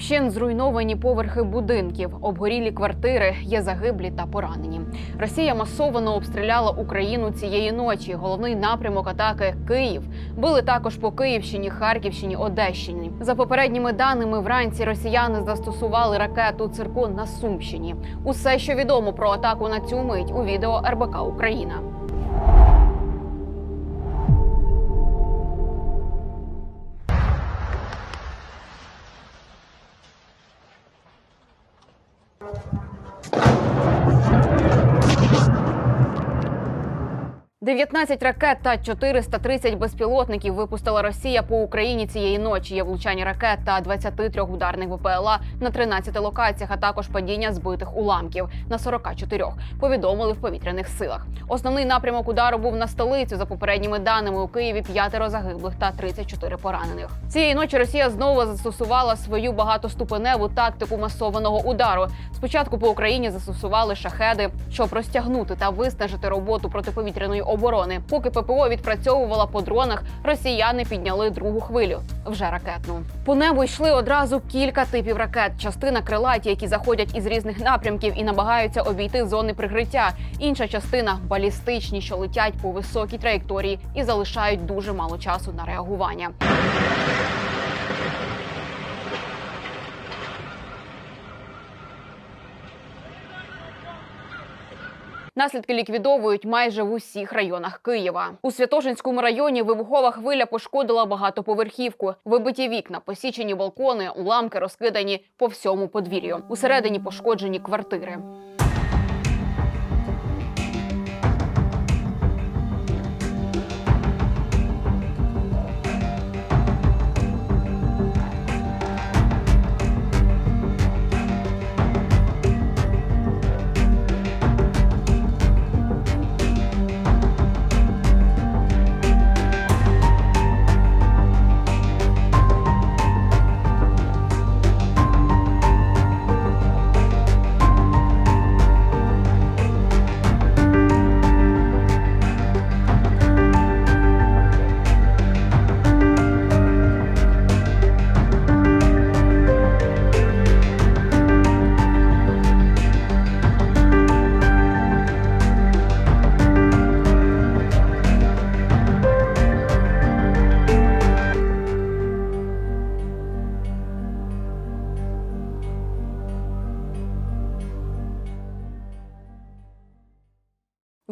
Вщен зруйновані поверхи будинків, обгорілі квартири, є загиблі та поранені. Росія масово обстріляла Україну цієї ночі. Головний напрямок атаки Київ. Били також по Київщині, Харківщині, Одещині. За попередніми даними, вранці росіяни застосували ракету циркон на Сумщині. Усе, що відомо про атаку на цю мить у відео РБК Україна. – 19 ракет та 430 безпілотників випустила Росія по Україні цієї ночі. Є влучання ракет та 23 ударних ВПЛА на 13 локаціях, а також падіння збитих уламків на 44, Повідомили в повітряних силах. Основний напрямок удару був на столицю. За попередніми даними у Києві п'ятеро загиблих та 34 поранених. Цієї ночі Росія знову застосувала свою багатоступеневу тактику масованого удару. Спочатку по Україні застосували шахеди, щоб розтягнути та виснажити роботу протиповітряної оборони. Поки ППО відпрацьовувала по дронах, росіяни підняли другу хвилю вже ракетну. По небу йшли одразу кілька типів ракет. Частина крилаті, які заходять із різних напрямків і намагаються обійти зони прикриття. Інша частина балістичні, що летять по високій траєкторії і залишають дуже мало часу на реагування. Наслідки ліквідовують майже в усіх районах Києва. У Святошинському районі вибухова хвиля пошкодила багатоповерхівку. Вибиті вікна, посічені балкони, уламки розкидані по всьому подвір'ю. Усередині пошкоджені квартири.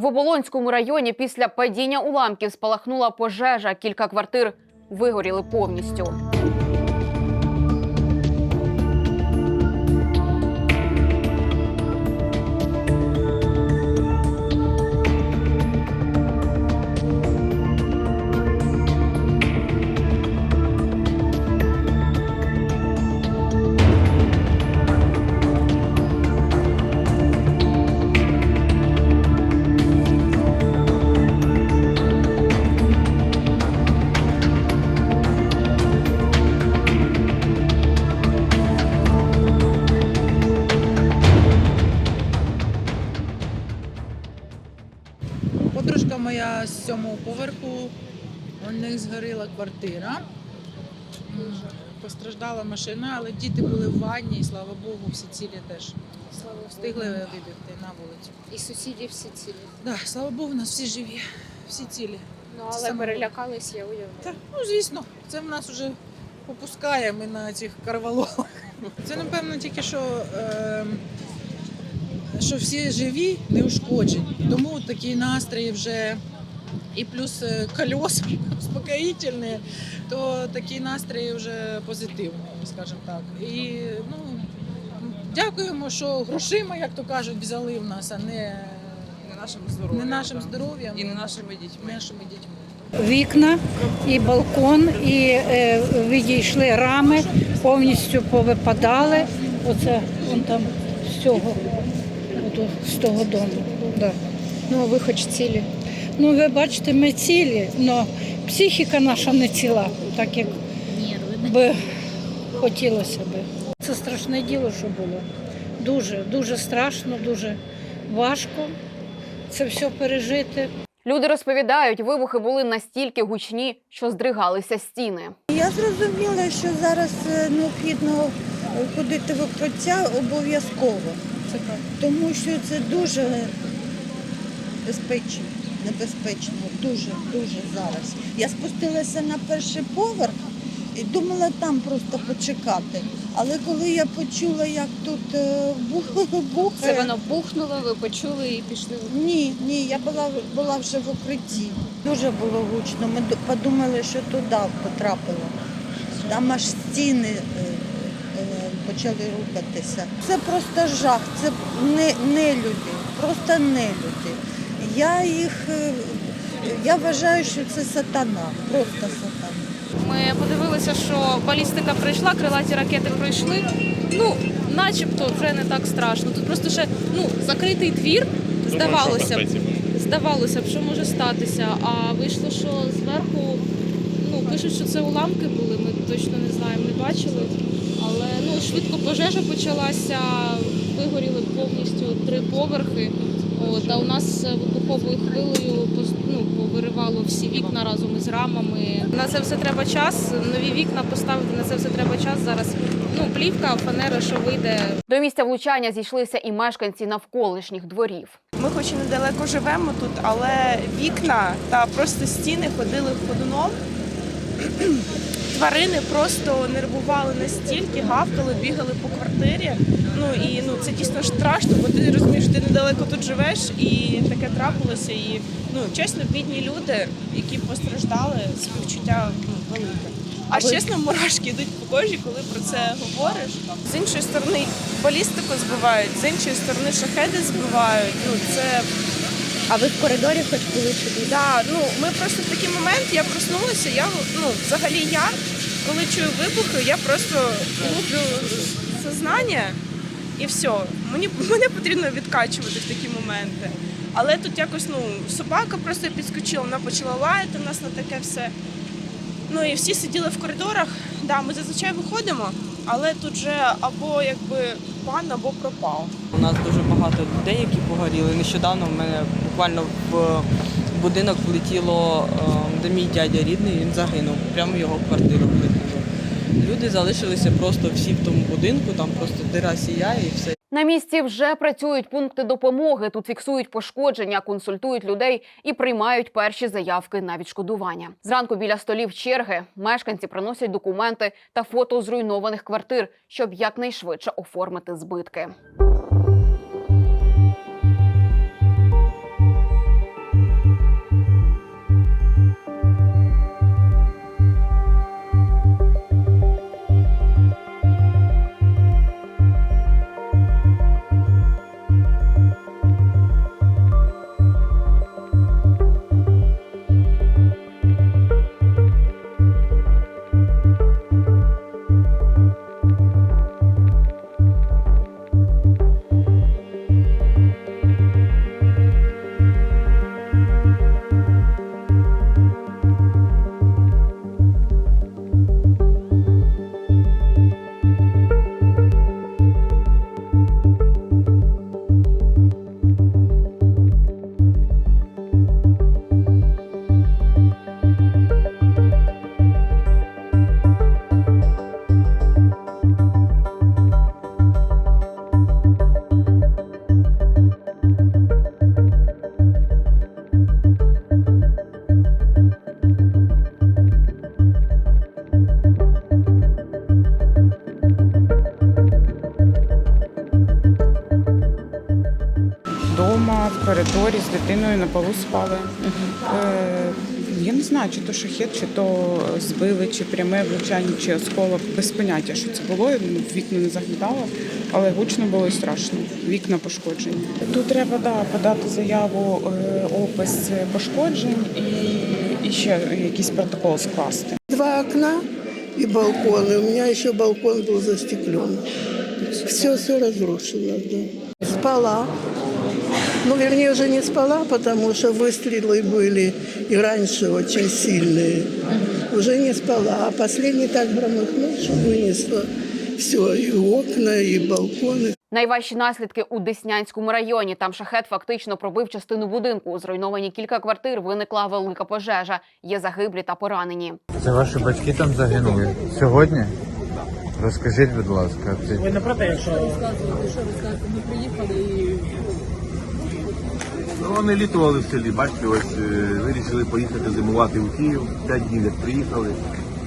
Оболонському районі після падіння уламків спалахнула пожежа. Кілька квартир вигоріли повністю. З сьомого поверху, у них згоріла квартира. Постраждала машина, але діти були в ванні, і слава Богу, всі цілі теж Слава встигли Богу. вибігти на вулицю. І сусіди всі цілі. Да, слава Богу, у нас всі живі, всі цілі. Ну але саме перелякались, я уявляю. Та, ну, звісно, це в нас вже попускає ми на цих карвалолах. Це, напевно, тільки що, е, що всі живі, неушкоджені. Тому такий настрій вже і плюс е, колеса успокоїтельні, то такий настрій вже позитивний, скажімо так. І ну, дякуємо, що грошима, як то кажуть, взяли в нас, а не, не нашим здоров'ям. не нашим здоров'ям, І не нашими дітьми. нашими дітьми. вікна і балкон, і е, відійшли рами, повністю повипадали. Оце вон там з цього, з того дому. Да. Ну а ви хоч цілі. Ну, ви бачите, ми цілі, але психіка наша не ціла, так як би хотілося би. Це страшне діло, що було. Дуже, дуже страшно, дуже важко це все пережити. Люди розповідають, вибухи були настільки гучні, що здригалися стіни. Я зрозуміла, що зараз е, необхідно ходити в укриття обов'язково, тому що це дуже безпечно, небезпечно, дуже, дуже зараз. Я спустилася на перший поверх і думала там просто почекати. Але коли я почула, як тут е, бухає, Це воно бухнуло, ви почули і пішли. ні, ні, я була, була вже в укритті. Дуже було гучно. Ми подумали, що туди потрапило. Там аж стіни е, е, почали рухатися. Це просто жах, це не, не люди, просто не люди. Я їх, е, я вважаю, що це сатана, просто сатана. Ми подивилися, що балістика прийшла, крилаті ракети пройшли. Ну, начебто вже не так страшно. Тут просто ще ну, закритий двір, здавалося б. Здавалося б, що може статися. А вийшло, що зверху ну, пишуть, що це уламки були. Ми точно не знаємо, не бачили. Але ну, швидко пожежа почалася, вигоріли повністю три поверхи. От, а у нас е, вибуховою хвилею ну, повиривало всі вікна разом із рамами. На це все треба час. Нові вікна поставити на це все треба час. Зараз ну плівка, фанера, що вийде, До місця влучання зійшлися і мешканці навколишніх дворів. Ми хоч і недалеко живемо тут, але вікна та просто стіни ходили ходуном. Тварини просто нервували настільки, гавкали, бігали по квартирі. Ну і ну це дійсно страшно, бо ти розумієш, ти недалеко тут живеш, і таке трапилося. І ну чесно, бідні люди, які постраждали, співчуття ну, велике. А чесно, мурашки йдуть по кожі, коли про це говориш. З іншої сторони, балістику збивають, з іншої сторони, шахеди збивають. Ну це А ви в коридорі хоч були чи? Да, ну ми просто в такий момент я проснулася. Я ну взагалі я, коли чую вибухи, я просто гублю сознання і все. Мені мене потрібно відкачувати в такі моменти. Але тут якось ну собака просто підскочила, вона почала лаяти нас на таке все. Ну і всі сиділи в коридорах. Да, ми зазвичай виходимо, але тут же або якби пан, або пропав. У нас дуже багато людей, які погоріли. Нещодавно в мене буквально в будинок влетіло, е, де мій дядя рідний, він загинув. Прямо в його квартиру влетіло. Люди залишилися просто всі в тому будинку, там просто дира сіяє і все. На місці вже працюють пункти допомоги. Тут фіксують пошкодження, консультують людей і приймають перші заявки на відшкодування. Зранку біля столів черги мешканці приносять документи та фото зруйнованих квартир, щоб якнайшвидше оформити збитки. З дитиною на полу спали. Е, я не знаю, чи то шахет, чи то збили, чи пряме влучання, чи осколок. Без поняття, що це було. Я, Вікна не заглядала, але гучно було і страшно. Вікна пошкоджені. Тут треба да, подати заяву, е, опис пошкоджень і, і ще якийсь протокол скласти. Два окна и балконы. У меня еще балкон был застеклен. Все, все разрушено, да. Спала. Ну, вернее, уже не спала, потому что выстрелы были и раньше очень сильные. Уже не спала. А последний так громыхнул, что вынесло все, и окна, и балконы. Найважчі наслідки у Деснянському районі. Там шахет фактично пробив частину будинку. Зруйновані кілька квартир. Виникла велика пожежа. Є загиблі та поранені. Це ваші батьки там загинули сьогодні? Розкажіть, будь ласка, це Ви не проти, якщо Ну, вони літували в селі, бачите, ось е, вирішили поїхати зимувати у Київ. П'ять днів як приїхали.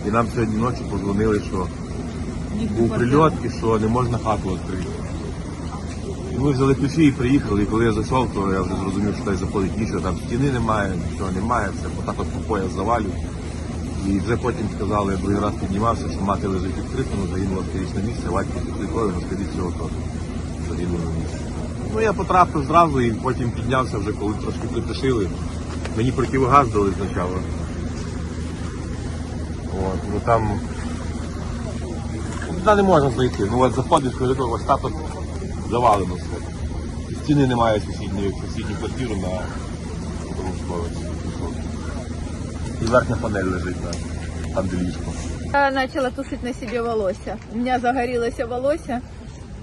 І нам сьогодні ночі подзвонили, що був прильот і що не можна хату відкрити. Ми взяли ключі і приїхали, і коли я зайшов, то я вже зрозумів, що заходить нічого, там стіни немає, нічого немає, все отак от по пояс. І вже потім сказали, я другий раз піднімався, що мати лежить відкритому, загинула в місце, батько під лікою, на скоріше всього теж загинули на місці. Ну я потрапив зразу і потім піднявся вже, коли трошки притишили. Мені противогаз дали спочатку. От, ну там туди не можна зайти. Ну от заходиш в коридор, ось так завалено все. Стіни немає сусідньої, сусідню квартиру на другому поверсі. І верхня панель лежить на там, де ліжко. Я почала тушити на собі волосся. У мене загорілося волосся,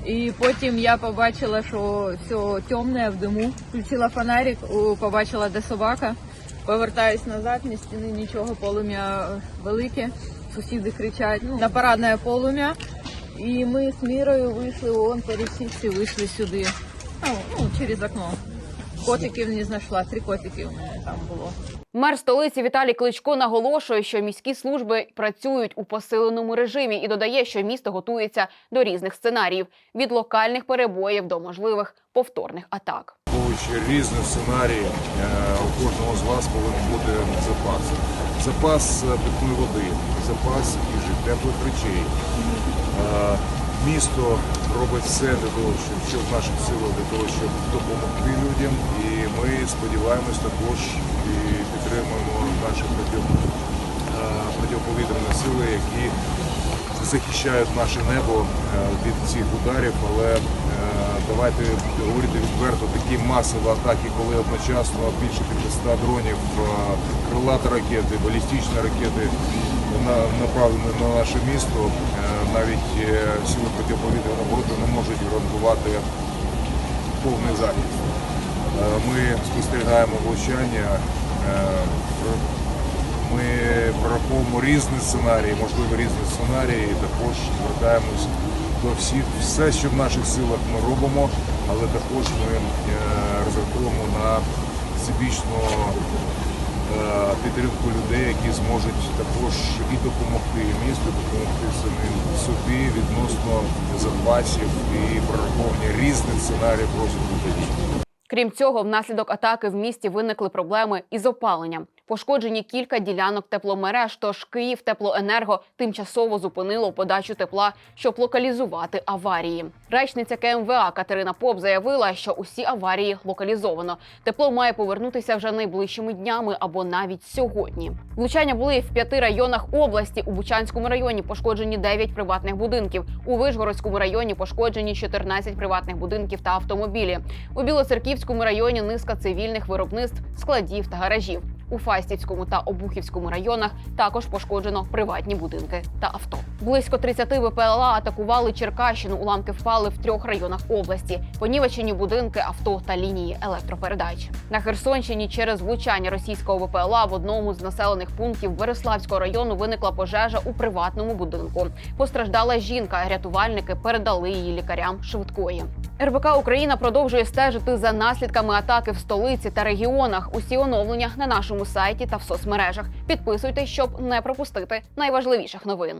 і потім я побачила, що все темне в диму. Включила фонарик, побачила, де собака. Повертаюсь назад, ні стіни, нічого, полум'я велике. Сусіди кричать ну, на парадне полум'я. І ми з мірою вийшли, вон по річці, вийшли сюди. Ну, ну, через окно. Котиків не знайшла, три котики у мене там було. Мер столиці Віталій Кличко наголошує, що міські служби працюють у посиленому режимі і додає, що місто готується до різних сценаріїв від локальних перебоїв до можливих повторних атак. Враховуючи різні сценарії, е, у кожного з вас повинен бути запас. Запас е, питної води, запас їжі, теплих речей. Е, Місто робить все для того, що в наших силах для того, щоб допомогти людям. І ми сподіваємось також і підтримуємо наші е, протиповітряні сили, які захищають наше небо е, від цих ударів, але е, давайте говорити відверто, такі масові атаки, коли одночасно більше 500 дронів, крилаті ракети, балістичні ракети направлені на наше місто, навіть сили протиповітряної оборони не можуть гарантувати повний захист. Ми спостерігаємо влучання. Ми прораховуємо різні сценарії, можливо, різні сценарії, і також звертаємось до всіх. Все, що в наших силах ми робимо, але також ми е, розраховуємо на всебічну е, підтримку людей, які зможуть також і допомогти місту, допомогти самим собі відносно запасів і прораховування різних сценаріїв розвитку подій. Крім цього, внаслідок атаки в місті виникли проблеми із опаленням. Пошкоджені кілька ділянок тепломереж. Тож Київ теплоенерго тимчасово зупинило подачу тепла, щоб локалізувати аварії. Речниця КМВА Катерина Поп заявила, що усі аварії локалізовано. Тепло має повернутися вже найближчими днями або навіть сьогодні. Влучання були в п'яти районах області. У Бучанському районі пошкоджені 9 приватних будинків. У Вишгородському районі пошкоджені 14 приватних будинків та автомобілі. У Білоцерківському районі низка цивільних виробництв, складів та гаражів. У Фастівському та Обухівському районах також пошкоджено приватні будинки та авто. Близько 30 ВПЛА атакували Черкащину. Уламки впали в трьох районах області. Понівечені будинки, авто та лінії електропередач. На Херсонщині через влучання російського ВПЛА в одному з населених пунктів Береславського району виникла пожежа у приватному будинку. Постраждала жінка. Рятувальники передали її лікарям швидкої. РБК Україна продовжує стежити за наслідками атаки в столиці та регіонах. Усі оновлення на нашому сайті та в соцмережах. Підписуйтесь, щоб не пропустити найважливіших новин.